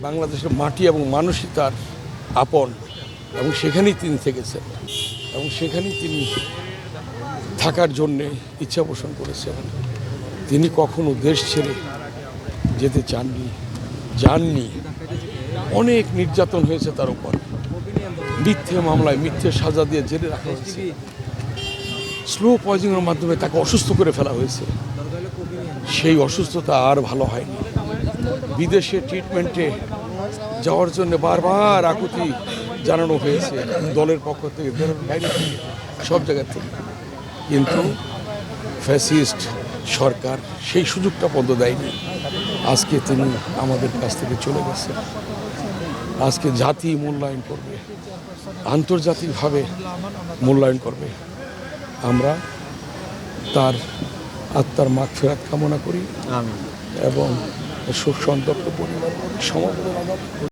বাংলাদেশের মাটি এবং মানুষই তার আপন এবং সেখানেই তিনি থেকেছেন এবং সেখানেই তিনি থাকার জন্যে ইচ্ছা পোষণ করেছেন। তিনি কখনো দেশ ছেড়ে যেতে চাননি, যাননি। অনেক নির্যাতন হয়েছে তার উপর। মিথ্যে মামলায় মিথ্যে সাজা দিয়ে জেলে রাখা হয়েছে। স্লো পয়জনের মাধ্যমে তাকে অসুস্থ করে ফেলা হয়েছে। সেই অসুস্থতা আর ভালো হয়নি। বিদেশে ট্রিটমেন্টে যাওয়ার জন্য বারবার আকুতি জানানো হয়েছে দলের পক্ষ থেকে দলের বাইরে থেকে সব জায়গা থেকে। কিন্তু ফ্যাসিস্ট সরকার সেই সুযোগটা পর্যন্ত দেয়নি। আজকে তিনি আমাদের কাছ থেকে চলে গেছেন। আজকে জাতি মূল্যায়ন করবে আন্তর্জাতিকভাবে মূল্যায়ন করবে। আমরা তার আত্মার মাগফেরাত কামনা করি এবং শোক সন্তপ্ত পরিবার সমগ্র।